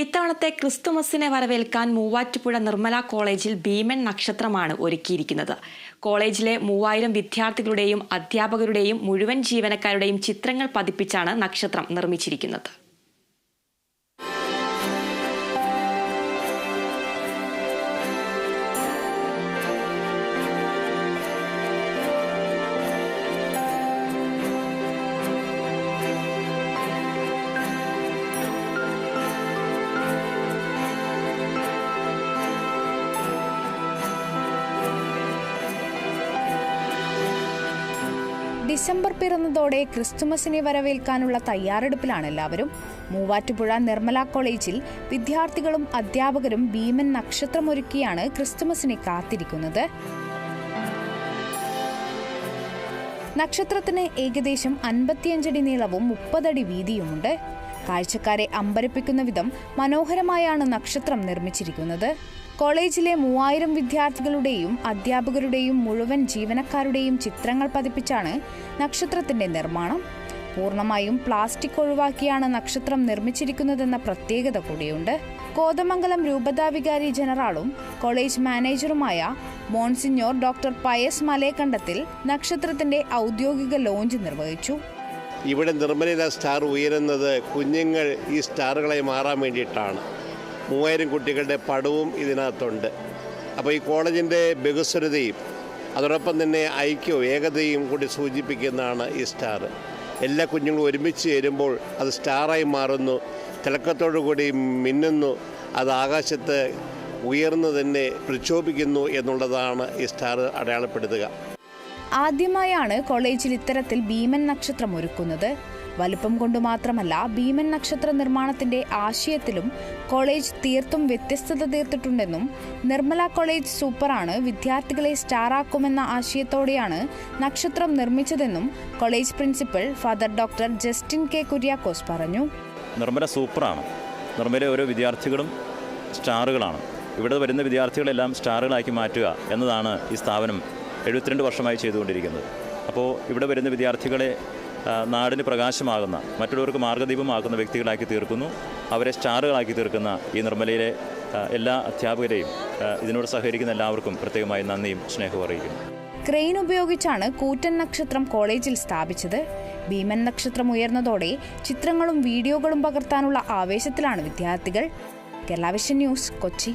ഇത്തവണത്തെ ക്രിസ്തുമസിനെ വരവേൽക്കാൻ മൂവാറ്റുപുഴ നിർമ്മല കോളേജിൽ ഭീമൻ നക്ഷത്രമാണ് ഒരുക്കിയിരിക്കുന്നത്. കോളേജിലെ മൂവായിരം വിദ്യാർത്ഥികളുടെയും അധ്യാപകരുടെയും മുഴുവൻ ജീവനക്കാരുടെയും ചിത്രങ്ങൾ പതിപ്പിച്ചാണ് നക്ഷത്രം നിർമ്മിച്ചിരിക്കുന്നത്. ഡിസംബർ പിറന്നതോടെ ക്രിസ്തുമസിനെ വരവേൽക്കാനുള്ള തയ്യാറെടുപ്പിലാണ് എല്ലാവരും. മൂവാറ്റുപുഴ നിർമ്മല കോളേജിൽ വിദ്യാർത്ഥികളും അധ്യാപകരും ഭീമൻ നക്ഷത്രമൊരുക്കിയാണ് ക്രിസ്തുമസിനെ കാത്തിരിക്കുന്നത്. നക്ഷത്രത്തിന് ഏകദേശം അൻപത്തിയഞ്ചടി നീളവും മുപ്പതടി വീതിയുമുണ്ട്. കാഴ്ചക്കാരെ അമ്പരപ്പിക്കുന്ന വിധം മനോഹരമായാണ് നക്ഷത്രം നിർമ്മിച്ചിരിക്കുന്നത്. കോളേജിലെ മൂവായിരം വിദ്യാർത്ഥികളുടെയും അധ്യാപകരുടെയും മുഴുവൻ ജീവനക്കാരുടെയും ചിത്രങ്ങൾ പതിപ്പിച്ചാണ് നക്ഷത്രത്തിന്റെ നിർമ്മാണം. പൂർണമായും പ്ലാസ്റ്റിക് ഒഴിവാക്കിയാണ് നക്ഷത്രം നിർമ്മിച്ചിരിക്കുന്നതെന്ന പ്രത്യേകത കൂടിയുണ്ട്. കോതമംഗലം രൂപതാവികാരി ജനറാളും കോളേജ് മാനേജറുമായ മോൺസിഞ്ഞോർ ഡോക്ടർ പയസ് മലേക്കണ്ടത്തിൽ നക്ഷത്രത്തിന്റെ ഔദ്യോഗിക ലോഞ്ച് നിർവഹിച്ചു. ഇവിടെ നിർമ്മലിത സ്റ്റാർ ഉയരുന്നത് കുഞ്ഞുങ്ങൾ ഈ സ്റ്റാറുകളെ മാറാൻ വേണ്ടിയിട്ടാണ്. മൂവായിരം കുട്ടികളുടെ പടവും ഇതിനകത്തുണ്ട്. അപ്പോൾ ഈ കോളേജിന്റെ ബഹുസ്വരതയും അതോടൊപ്പം തന്നെ ഐക്യവും ഏകതയും കൂടി സൂചിപ്പിക്കുന്നതാണ് ഈ സ്റ്റാർ. എല്ലാ കുഞ്ഞുങ്ങളും ഒരുമിച്ച് ചേരുമ്പോൾ അത് സ്റ്റാറായി മാറുന്നു തിളക്കത്തോടു കൂടി മിന്നുന്നു അത് ആകാശത്ത് ഉയർന്നു തന്നെ പ്രക്ഷോഭിക്കുന്നു എന്നുള്ളതാണ് ഈ സ്റ്റാർ അടയാളപ്പെടുത്തുക. ആദ്യമായാണ് കോളേജിൽ ഇത്തരത്തിൽ ഭീമൻ നക്ഷത്രം ഒരുക്കുന്നത്. വലുപ്പം കൊണ്ട് മാത്രമല്ല ഭീമൻ നക്ഷത്ര നിർമ്മാണത്തിന്റെ ആശയത്തിലും കോളേജ് തീർത്തും വ്യത്യസ്തത തീർത്തിട്ടുണ്ടെന്നും നിർമ്മല കോളേജ് സൂപ്പറാണ് വിദ്യാർത്ഥികളെ സ്റ്റാറാക്കുമെന്ന ആശയത്തോടെയാണ് നക്ഷത്രം നിർമ്മിച്ചതെന്നും college principal father doctor Justin K Kuriakose പറഞ്ഞു. നിർമ്മല സൂപ്പറാണ്. നിർമ്മല ഓരോ വിദ്യാർത്ഥികളും സ്റ്റാറുകളാണ്. ഇവിടെ വരുന്ന വിദ്യാർത്ഥികളെല്ലാം സ്റ്റാറുകളാക്കി മാറ്റുക എന്നതാണ് ഈ സ്ഥാപനം എഴുപത്തിരണ്ട് വർഷമായി ചെയ്തുകൊണ്ടിരിക്കുന്നത്. അപ്പോൾ ഇവിടെ വരുന്ന വിദ്യാർത്ഥികളെ നാടിന് പ്രകാശമാകുന്ന മറ്റുള്ളവർക്ക് മാർഗദീപമാക്കുന്ന വ്യക്തികളാക്കി തീർക്കുന്നു. അവരെ സ്റ്റാറുകളാക്കി തീർക്കുന്ന ഈ നിർമ്മലയിലെ എല്ലാ അധ്യാപകരെയും ഇതിനോട് സഹകരിക്കുന്ന എല്ലാവർക്കും പ്രത്യേകമായി നന്ദിയും സ്നേഹവും അറിയിക്കുന്നു. ക്രെയിൻ ഉപയോഗിച്ചാണ് കൂറ്റൻ നക്ഷത്രം കോളേജിൽ സ്ഥാപിച്ചത്. ഭീമൻ നക്ഷത്രം ഉയർന്നതോടെ ചിത്രങ്ങളും വീഡിയോകളും പകർത്താനുള്ള ആവേശത്തിലാണ് വിദ്യാർത്ഥികൾ. Kerala Vision News Kochi.